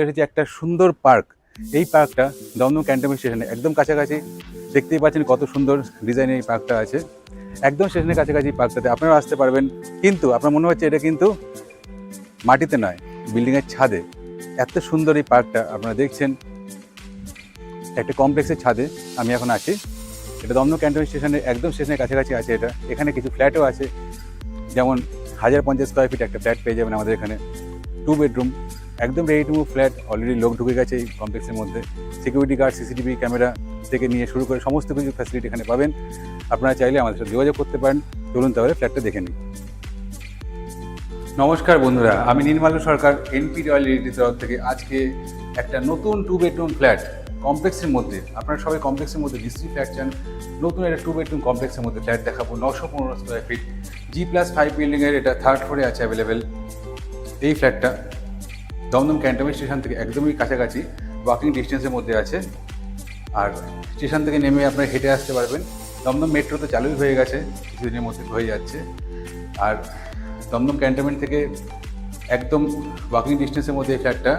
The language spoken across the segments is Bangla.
চলে এসেছি একটা সুন্দর পার্ক। এই পার্কটা দমদম ক্যান্টনমেন্ট স্টেশনে একদম কাছাকাছি। দেখতেই পাচ্ছেন কত সুন্দর ডিজাইনের এই পার্কটা আছে। একদম স্টেশনের কাছাকাছি পার্কটাতে আপনারা আসতে পারবেন। কিন্তু আপনার মনে হচ্ছে এটা কিন্তু মাটিতে নয়, বিল্ডিংয়ের ছাদে। এত সুন্দর এই পার্কটা আপনারা দেখছেন। একটা কমপ্লেক্সের ছাদে আমি এখন আছি। এটা দমদম ক্যান্টনমেন্ট স্টেশনের একদম স্টেশনের কাছাকাছি আছে এটা। এখানে কিছু ফ্ল্যাটও আছে। যেমন হাজার পঞ্চাশ স্কোয়ার ফিট একটা ফ্ল্যাট পেয়ে যাবেন আমাদের এখানে। টু বেডরুম একদম রেডি টু ফ্ল্যাট অলরেডি লোক ঢুকে গেছে এই কমপ্লেক্সের মধ্যে। সিকিউরিটি গার্ড সিসিটিভি ক্যামেরা থেকে নিয়ে শুরু করে সমস্ত কিছু ফ্যাসিলিটি এখানে পাবেন। আপনারা চাইলে আমাদের সাথে যোগাযোগ করতে পারেন। চলুন তাহলে ফ্ল্যাটটা দেখে নিন নমস্কার বন্ধুরা, আমি নির্মাল্য সরকার এনপি রয়্যাল রিয়েলিটির তরফ থেকে আজকে একটা নতুন টু বেডরুম ফ্ল্যাট কমপ্লেক্সের মধ্যে, আপনারা সবাই কমপ্লেক্সের মধ্যে ডিস্ট্রি ফ্ল্যাট চান, নতুন একটা টু বেডরুম কমপ্লেক্সের মধ্যে ফ্ল্যাট দেখাবো, নশো পনেরো square feet G plus five বিল্ডিংয়ের এটা থার্ড ফ্লোরে আছে অ্যাভেলেবেল এই ফ্ল্যাটটা দমদম ক্যান্টনমেন্ট স্টেশন থেকে একদমই কাছাকাছি ওয়াকিং ডিস্টেন্সের মধ্যে আছে। আর স্টেশন থেকে নেমে আপনারা হেঁটে আসতে পারবেন। দমদম মেট্রো তো চালুই হয়ে গেছে, কিছুদিনের মধ্যে হয়ে যাচ্ছে। আর দমদম ক্যান্টনমেন্ট থেকে একদম ওয়াকিং ডিস্টেন্সের মধ্যে এই ফ্ল্যাটটা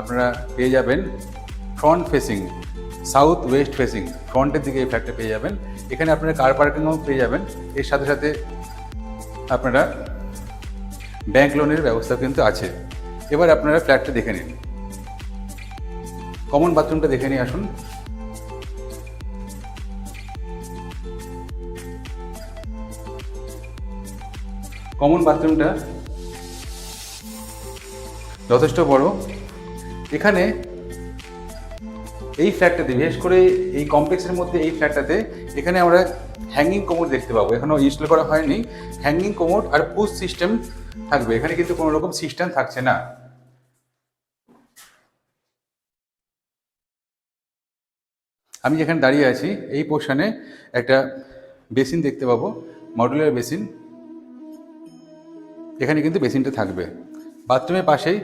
আপনারা পেয়ে যাবেন front facing south west facing ফ্রন্টের দিকে এই ফ্ল্যাটটা পেয়ে যাবেন। এখানে আপনারা কার পার্কিংও পেয়ে যাবেন। এর সাথে সাথে আপনারা ব্যাংক লোনের ব্যবস্থা কিন্তু আছে। এবার আপনারা ফ্ল্যাটটা দেখে নিন। কমন বাথরুমটা দেখে নিয়ে আসুন। কমন বাথরুমটা যথেষ্ট বড়। এখানে এই ফ্ল্যাটটাতে বিশেষ করে এই কমপ্লেক্সের মধ্যে এই ফ্ল্যাটটাতে এখানে আমরা হ্যাঙ্গিং কোমোড দেখতে পাবো। এখনও ইনস্টল করা হয়নি। হ্যাঙ্গিং কোমোড আর পুশ সিস্টেম থাকবে। এখানে কিন্তু কোনো রকম সিস্টেম থাকছে না। আমি যেখানে দাঁড়িয়ে আছি, এই পোর্শনে একটা বেসিন দেখতে পাবো মডুলার বেসিন এখানে কিন্তু বেসিনটা থাকবে। বাথরুমের পাশেই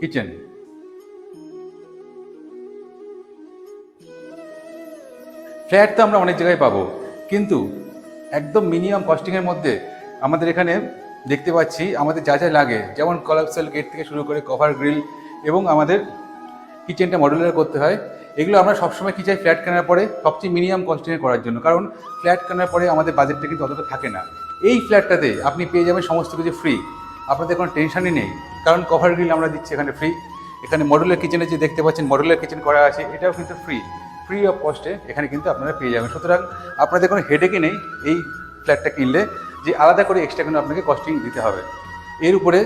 কিচেন ফ্ল্যাট তো আমরা অনেক জায়গায় পাবো, কিন্তু একদম মিনিমাম কস্টিংয়ের মধ্যে আমাদের এখানে দেখতে পাচ্ছি, আমাদের যা যা লাগে, যেমন কলাপসাল গেট থেকে শুরু করে কভার গ্রিল এবং আমাদের কিচেনটা মডুলার করতে হয়, এগুলো আমরা সবসময় কি চাই ফ্ল্যাট কেনার পরে সবচেয়ে মিনিমাম কস্টিংয়ে করার জন্য, কারণ ফ্ল্যাট কেনার পরে আমাদের বাজেটটা কিন্তু অতটা থাকে না। এই ফ্ল্যাটটাতে আপনি পেয়ে যাবেন সমস্ত কিছু ফ্রি আপনাদের কোনো টেনশনই নেই, কারণ কভার গ্রিল আমরা দিচ্ছি এখানে ফ্রি এখানে মডুলার কিচেনে যে দেখতে পাচ্ছেন মডুলার কিচেন করা আছে, এটাও কিন্তু ফ্রি ফ্রি অফ কস্টে এখানে কিন্তু আপনারা পেয়ে যাবেন। সুতরাং আপনাদের কোনো হেডেকই নেই এই ফ্ল্যাটটা কিনলে। যে আলাদা করে এক্সট্রা কোনো আপনাকে কস্টিং দিতে হবে। এর উপরে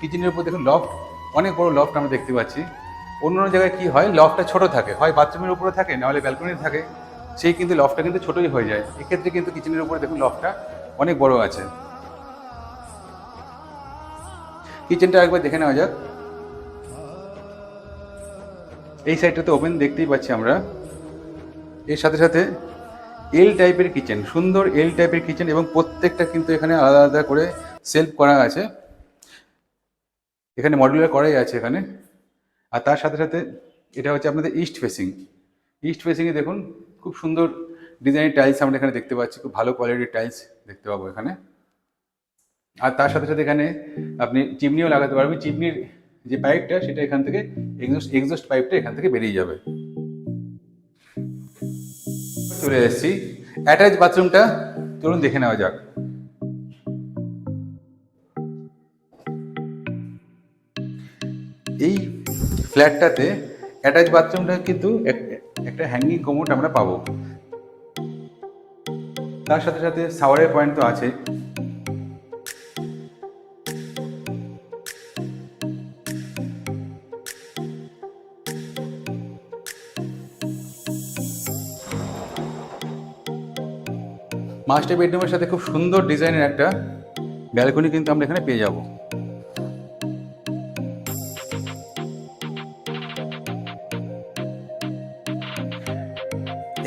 কিচেনের উপর দেখুন লফট অনেক বড় লফট আমরা দেখতে পাচ্ছি। অন্য অন্য জায়গায় কী হয়? লফটটা ছোট থাকে। হয় বাথরুমের উপরে থাকে নাহলে ব্যালকনি থাকে। সেই কিন্তু লফটটা কিন্তু ছোটই হয়ে যায়। এক্ষেত্রে কিন্তু কিচেনের উপরে দেখুন লফটটা অনেক বড় আছে। কিচেনটা একবার দেখে নেওয়া যাক। এই সাইডটাতে ওপেন দেখতেই পাচ্ছি আমরা। এর সাথে সাথে এল টাইপের কিচেন সুন্দর এল টাইপের কিচেন এবং প্রত্যেকটা কিন্তু এখানে আলাদা আলাদা করে সেলফ করা আছে। এখানে মডুলার করাই আছে এখানে। আর তার সাথে সাথে এটা হচ্ছে আপনাদের ইস্ট ফেসিং ইস্ট ফেসিংয়ে দেখুন, খুব সুন্দর ডিজাইনের টাইলস আমরা এখানে দেখতে পাচ্ছি, খুব ভালো কোয়ালিটির টাইলস দেখতে পাবো এখানে। আর তার সাথে সাথে এখানে আপনি চিমনিও লাগাতে পারবেন। চিমনির যে পাইপটা সেটা এখান থেকে এক্সস্ট এক্সস্ট পাইপটা এখান থেকে বেরিয়ে যাবে। চলে এসেছি। অ্যাটাচ বাথরুমটা চলুন দেখে নেওয়া যাক। এই ফ্ল্যাটটাতে অ্যাটাচ বাথরুমটা কিন্তু একটা হ্যাঙ্গিং কোমোট আমরা পাবো। তার সাথে সাথে শাওয়ারের পয়েন্ট তো আছে মাস্টার বেডরুমের সাথে খুব সুন্দর ডিজাইনের একটা ব্যালকনি কিন্তু আমরা এখানে পেয়ে যাব।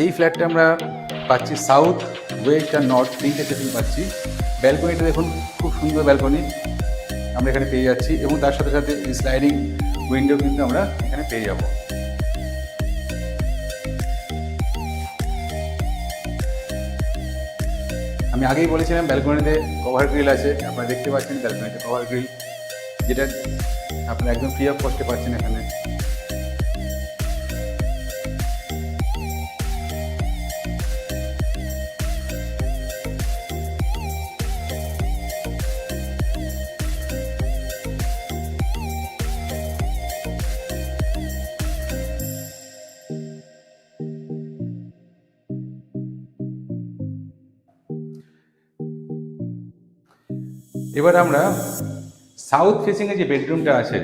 এই ফ্ল্যাটটা আমরা পাচ্ছি সাউথ, ওয়েস্ট আর নর্থ, তিনটে সেটিং পাচ্ছি। ব্যালকনিটা দেখুন, খুব সুন্দর ব্যালকনি আমরা এখানে পেয়ে যাচ্ছি এবং তার সাথে সাথে স্লাইডিং উইন্ডো কিন্তু আমরা এখানে পেয়ে যাব। আমি আগেই বলেছিলাম ব্যালকনিতে কভার গ্রিল আছে। আপনারা দেখতে পাচ্ছেন ব্যালকনিতে কভার গ্রিল যেটা আপনারা একদম ফ্রি অফ কস্টে পাচ্ছেন এখানে। এবার আমরা সাউথ ফেসিংয়ে যে বেডরুমটা আছে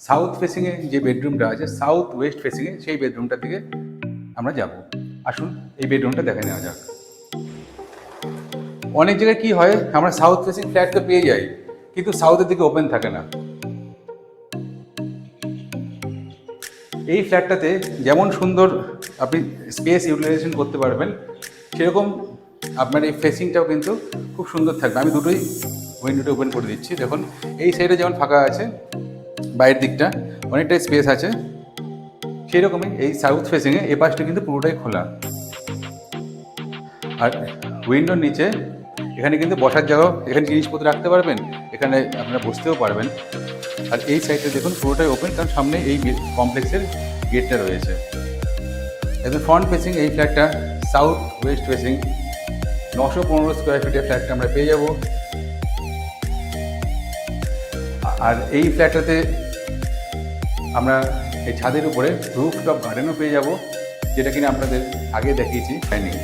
সাউথ ফেসিংয়ে যে বেডরুমটা আছে সাউথ ওয়েস্ট ফেসিংয়ে সেই বেডরুমটা থেকে আমরা যাব। আসুন, এই বেডরুমটা দেখে নেওয়া যাক। অনেক জায়গায় কি হয়, আমরা সাউথ ফেসিং ফ্ল্যাট তো পেয়ে যাই, কিন্তু সাউথের দিকে ওপেন থাকে না। এই ফ্ল্যাটটাতে যেমন সুন্দর আপনি স্পেস ইউটিলাইজেশন করতে পারবেন, সেরকম আপনার এই ফেসিংটাও কিন্তু খুব সুন্দর থাকবে। আমি দুটোই উইন্ডোটা ওপেন করে দিচ্ছি। দেখুন, এই সাইডে যেমন ফাঁকা আছে, বাইরের দিকটা অনেকটাই স্পেস আছে সেই রকমই এই সাউথ ফেসিংয়ে এ পাশটা কিন্তু পুরোটাই খোলা। আর উইন্ডোর নিচে এখানে কিন্তু বসার জায়গাও, এখানে জিনিসপত্র রাখতে পারবেন, এখানে আপনারা বসতেও পারবেন। আর এই সাইডটা দেখুন, পুরোটাই ওপেন কারণ সামনে এই কমপ্লেক্সের গেটটা রয়েছে। একদম ফ্রন্ট ফেসিং এই ফ্ল্যাটটা সাউথ ওয়েস্ট ফেসিং নশো পনেরো স্কোয়ার ফিটের ফ্ল্যাটটা আমরা পেয়ে যাব। আর এই ফ্ল্যাটটাতে আমরা এই ছাদের উপরে রুফটপ গার্ডেনও পেয়ে যাব, যেটা কিনা আপনাদের আগে দেখিয়েছি ডাইনিং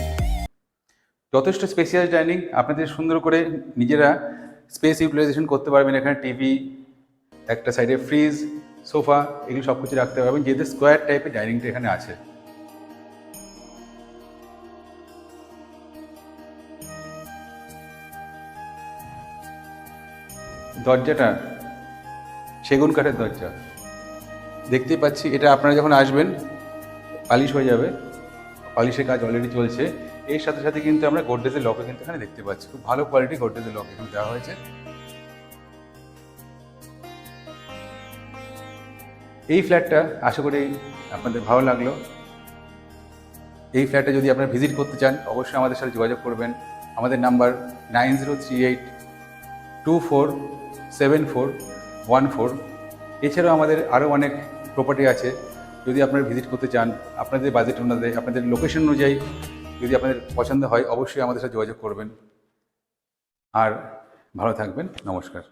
যথেষ্ট স্পেশিয়াল ডাইনিং আপনাদের সুন্দর করে নিজেরা স্পেস ইউটিলাইজেশন করতে পারবেন এখানে টিভি একটা সাইডে ফ্রিজ সোফা এগুলো সব কিছু রাখতে পারবেন যেহেতু স্কোয়ার টাইপের ডাইনিংটা এখানে আছে। দরজাটা সেগুন কাঠের দরজা। দেখতেই পাচ্ছি, এটা আপনারা যখন আসবেন, পালিশ হয়ে যাবে। পালিশের কাজ অলরেডি চলছে। এর সাথে সাথে কিন্তু আমরা গোদরেজের লকও কিন্তু এখানে দেখতে পাচ্ছি। খুব ভালো কোয়ালিটি গোদরেজের লক এখানে দেওয়া হয়েছে। এই ফ্ল্যাটটা আশা করি আপনাদের ভালো লাগল। এই ফ্ল্যাটে যদি আপনারা ভিজিট করতে চান, অবশ্যই আমাদের সাথে যোগাযোগ করবেন। আমাদের number nine zero three eight two four seven four one four এছাড়াও আমাদের আরও অনেক প্রপার্টি আছে। যদি আপনারা ভিজিট করতে চান, আপনাদের বাজেট অনুযায়ী, আপনাদের লোকেশন অনুযায়ী যদি আপনাদের পছন্দ হয়, অবশ্যই আমাদের সাথে যোগাযোগ করবেন। আর ভালো থাকবেন। নমস্কার।